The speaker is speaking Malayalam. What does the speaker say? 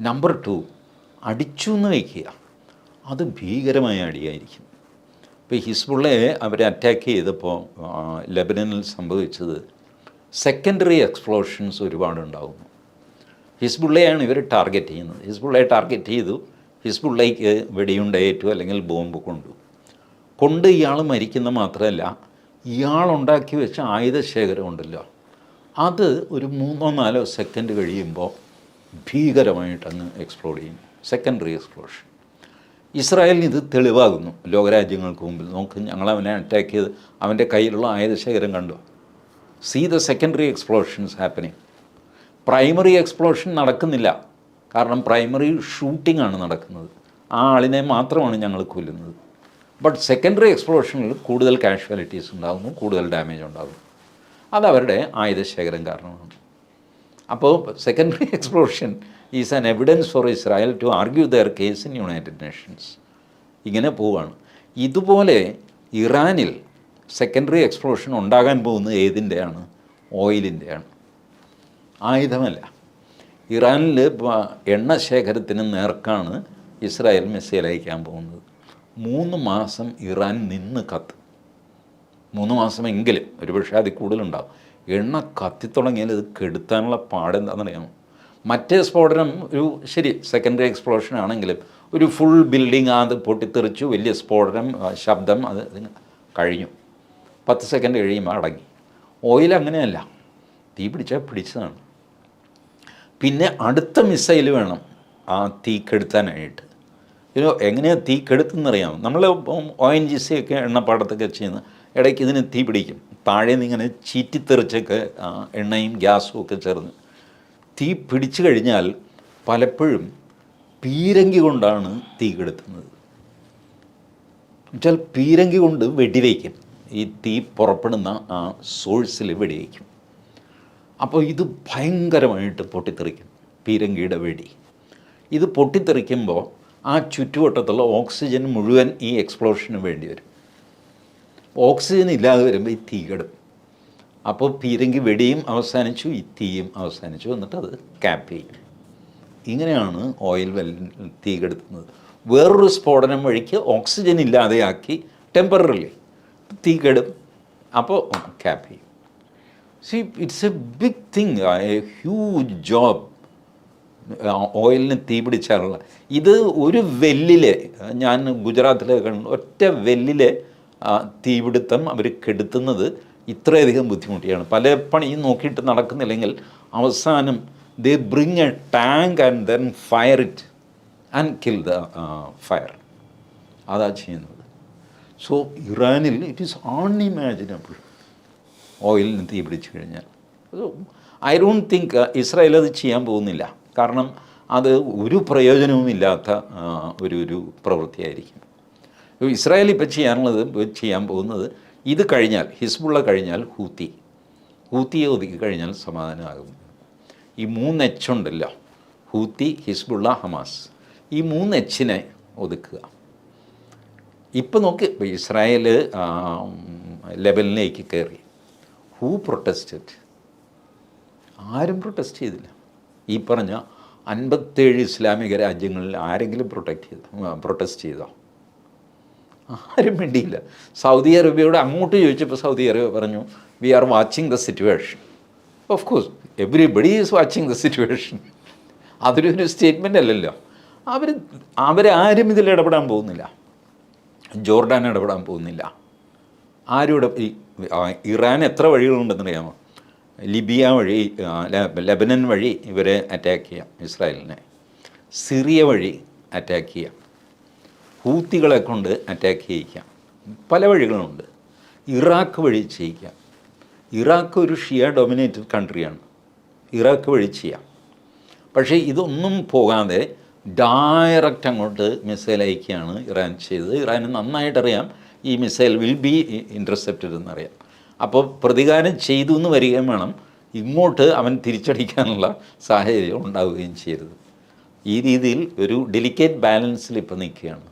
നമ്പർ ടു അടിച്ചു എന്ന് വയ്ക്കുക. അത് ഭീകരമായ അടിയായിരിക്കും. ഇപ്പോൾ ഹിസ്ബുള്ളയെ അവരെ അറ്റാക്ക് ചെയ്തപ്പോൾ ലെബനനിൽ സംഭവിച്ചത് സെക്കൻഡറി എക്സ്പ്ലോഷൻസ് ഒരുപാടുണ്ടാകുന്നു ഹിസ്ബുള്ളയാണ് ഇവർ ടാർഗറ്റ് ചെയ്യുന്നത്. ഹിസ്ബുള്ളയെ ടാർഗറ്റ് ചെയ്തു. ഹിസ്ബുള്ളയ്ക്ക് വെടിയുണ്ടേറ്റു അല്ലെങ്കിൽ ബോംബ് കൊണ്ടു. കൊണ്ട് ഇയാൾ മരിക്കുന്ന മാത്രമല്ല ഇയാളുണ്ടാക്കി വെച്ച ആയുധശേഖരം ഉണ്ടല്ലോ. അത് ഒരു മൂന്നോ നാലോ സെക്കൻഡ് കഴിയുമ്പോൾ ഭീകരമായിട്ട് അങ്ങ് എക്സ്പ്ലോഡ് ചെയ്യും സെക്കൻഡറി എക്സ്പ്ലോഷൻ ഇസ്രായേലിന് ഇത് തെളിവാകുന്നു. ലോകരാജ്യങ്ങൾക്ക് മുമ്പിൽ. നോക്ക് ഞങ്ങൾ അവനെ അറ്റാക്ക് ചെയ്ത് അവന്റെ കയ്യിലുള്ള ആയുധശേഖരം കണ്ടു. See the secondary explosions happening primary explosion നടക്കുന്നില്ല. കാരണം പ്രൈമറി ഷൂട്ടിംഗ് ആണ് നടക്കുന്നത്. ആ ആളിനെ മാത്രമാണ് ഞങ്ങൾ കൊല്ലുന്നത്. ബട്ട് സെക്കൻഡറി എക്സ്പ്ലോഷനിൽ കൂടുതൽ കാഷ്വാലിറ്റീസ് ഉണ്ടാകുന്നു കൂടുതൽ ഡാമേജ് ഉണ്ടാകുന്നു. അത് അവരുടെ ആയുധശേഖരം കാരണമാണ്. അപ്പോൾ secondary explosion is an evidence for Israel to argue their case in United Nations ഇങ്ങനെ പോവുകയാണ് ഇതുപോലെ ഇറാനിൽ സെക്കൻഡറി എക്സ്പ്ലോഷൻ ഉണ്ടാകാൻ പോകുന്നത് ഏതിന്റെയാണ്? ഓയിലിന്റെയാണ്. ആയുധമല്ല. ഇറാനിൽ എണ്ണ ശേഖരത്തിന് നേർക്കാണ് ഇസ്രായേൽ മിസൈൽ അയക്കാൻ പോകുന്നത്. മൂന്ന് മാസം ഇറാൻ നിന്ന് കത്തും. മൂന്ന് മാസമെങ്കിലും ഒരുപക്ഷെ അതിൽ കൂടുതലുണ്ടാവും. എണ്ണ കത്തിത്തുടങ്ങിയാൽ ഇത് കെടുത്താനുള്ള പാടെന്താണെന്നറിയാമോ? മറ്റേ സ്ഫോടനം ഒരു ശരി സെക്കൻഡറി എക്സ്പ്ലോഷൻ ആണെങ്കിലും ഒരു ഫുൾ ബിൽഡിംഗ് അത് പൊട്ടിത്തെറിച്ചു വലിയ സ്ഫോടനം ശബ്ദം അത് കഴിഞ്ഞു. പത്ത് സെക്കൻഡ് കഴിയുമ്പോൾ അടങ്ങി. ഓയിൽ അങ്ങനെയല്ല. തീ പിടിച്ചാൽ പിടിച്ചതാണ്. പിന്നെ അടുത്ത മിസൈൽ വേണം. ആ തീ കെടുത്താനായിട്ട്. ഇതിന് എങ്ങനെയാണ് തീ കെടുത്തുന്നറിയാമോ? നമ്മൾ ഒ എൻ ജി സി ഒക്കെ എണ്ണപ്പാടത്തൊക്കെ ചെയ്യുന്ന ഇടയ്ക്ക് ഇതിന് തീ പിടിക്കും. താഴെ നിന്ന് ഇങ്ങനെ ചീറ്റിത്തെറിച്ചൊക്കെ എണ്ണയും ഗ്യാസും ഒക്കെ ചേർന്ന് തീ പിടിച്ചു കഴിഞ്ഞാൽ പലപ്പോഴും പീരങ്കി കൊണ്ടാണ് തീ കെടുത്തുന്നത്. എന്നുവെച്ചാൽ പീരങ്കി കൊണ്ട് വെടിവയ്ക്കും ഈ തീ പുറപ്പെടുന്ന ആ സോഴ്സിൽ വെടിവയ്ക്കും അപ്പോൾ ഇത് ഭയങ്കരമായിട്ട് പൊട്ടിത്തെറിക്കും. പീരങ്കിയുടെ വെടി. ഇത് പൊട്ടിത്തെറിക്കുമ്പോൾ ആ ചുറ്റുവട്ടത്തുള്ള ഓക്സിജൻ മുഴുവൻ ഈ എക്സ്പ്ലോഷന് വേണ്ടി വരും. ഓക്സിജൻ ഇല്ലാതെ വരുമ്പോൾ ഈ തീ കെടും. അപ്പോൾ പീരങ്കി വെടിയും അവസാനിച്ചു ഈ തീയും അവസാനിച്ചു എന്നിട്ട് അത് ക്യാപ്പ് ചെയ്യും. ഇങ്ങനെയാണ് ഓയിൽ വെൽ തീ കെടുത്തുന്നത്. വേറൊരു സ്ഫോടനം വഴിക്ക് ഓക്സിജൻ ഇല്ലാതെയാക്കി ടെമ്പററിലി തീ കെടും. അപ്പോൾ ക്യാപ്പ് ചെയ്യും. See it's a big thing a huge job ഓയിലിന് തീപിടിച്ചാലുള്ള ഇത് ഒരു വെല്ലിലെ ഞാൻ ഗുജറാത്തിലെ കണ്ടു ഒറ്റ വെല്ലിലെ ആ, തീപിടുത്തം അവർ കെടുത്തുന്നത് ഇത്രയധികം ബുദ്ധിമുട്ടിയാണ്. പല പണിയും നോക്കിയിട്ട് നടക്കുന്നില്ലെങ്കിൽ അവസാനം they bring a tank and then fire it and kill the fire അതാ ചെയ്യുന്നത്. സോ ഇറാനിൽ ഇറ്റ് ഈസ് അൺഇമാജിനബിൾ ഓയിലിന് തീ പിടിച്ചു കഴിഞ്ഞാൽ. ഐ ഡോണ്ട് തിങ്ക് ഇസ്രായേൽ അത് ചെയ്യാൻ പോകുന്നില്ല. കാരണം അത് ഒരു പ്രയോജനവുമില്ലാത്ത ഒരു ഒരു പ്രവൃത്തിയായിരിക്കും. ഇസ്രായേൽ ഇപ്പോൾ ചെയ്യാനുള്ളത് ചെയ്യാൻ പോകുന്നത് ഇത് കഴിഞ്ഞാൽ ഹിസ്ബുള്ള കഴിഞ്ഞാൽ ഹൂത്തി. ഹൂത്തിയെ ഒതുക്കി കഴിഞ്ഞാൽ സമാധാനമാകും. ഈ മൂന്ന് എച്ച് ഉണ്ടല്ലോ ഹൂത്തി ഹിസ്ബുള്ള ഹമാസ്. ഈ മൂന്ന് എച്ചിനെ ഒതുക്കുക. ഇപ്പം നോക്ക് ഇസ്രായേൽ ആ, ലെബനിലേക്ക് കയറി. ഹൂ പ്രൊട്ടസ്റ്റഡ് ആരും പ്രൊട്ടസ്റ്റ് ചെയ്തില്ല. ഈ പറഞ്ഞ അൻപത്തേഴ് ഇസ്ലാമിക രാജ്യങ്ങളിൽ ആരെങ്കിലും പ്രൊട്ടക്റ്റ് ചെയ്ത പ്രൊട്ടസ്റ്റ് ചെയ്തോ? ആരും വേണ്ടിയില്ല സൗദി അറേബ്യയോട് അങ്ങോട്ട് ചോദിച്ചപ്പോൾ സൗദി അറേബ്യ പറഞ്ഞു we are watching the situation of course everybody is watching the situation അതൊരു ഒരു സ്റ്റേറ്റ്മെന്റ് അല്ലല്ലോ അവർ അവരാരും ഇതിൽ ഇടപെടാൻ പോകുന്നില്ല. ജോർഡാൻ ഇടപെടാൻ പോകുന്നില്ല. ആരും ഇട ഇറാൻ എത്ര വഴികളുണ്ടെന്നറിയാമോ? ലിബിയ വഴി ലബനൻ വഴി ഇവരെ അറ്റാക്ക് ചെയ്യാം ഇസ്രായേലിനെ. സിറിയ വഴി അറ്റാക്ക് ചെയ്യാം. ഹൂത്തികളെ കൊണ്ട് അറ്റാക്ക് ചെയ്യിക്കാം. പല വഴികളുണ്ട്. ഇറാഖ് വഴി ചെയ്യിക്കാം. ഇറാഖ് ഒരു ഷിയ ഡൊമിനേറ്റഡ് കൺട്രിയാണ് ഇറാഖ് വഴി ചെയ്യാം. പക്ഷേ ഇതൊന്നും പോകാതെ ഡയറക്റ്റ് അങ്ങോട്ട് മിസൈൽ അയക്കുകയാണ് ഇറാൻ ചെയ്തത്. ഇറാന് നന്നായിട്ടറിയാം. ഈ മിസൈൽ വിൽ ബി ഇന്റർസെപ്റ്റഡ് എന്നറിയാം. അപ്പോൾ പ്രതികാരം ചെയ്തു എന്ന് വരികയും വേണം. ഇങ്ങോട്ട് അവൻ തിരിച്ചടിക്കാനുള്ള സാഹചര്യം ഉണ്ടാവുകയും ചെയ്യരുത്. ഈ രീതിയിൽ ഒരു ഡെലിക്കേറ്റ് ബാലൻസിൽ ഇപ്പോൾ നിൽക്കുകയാണ്.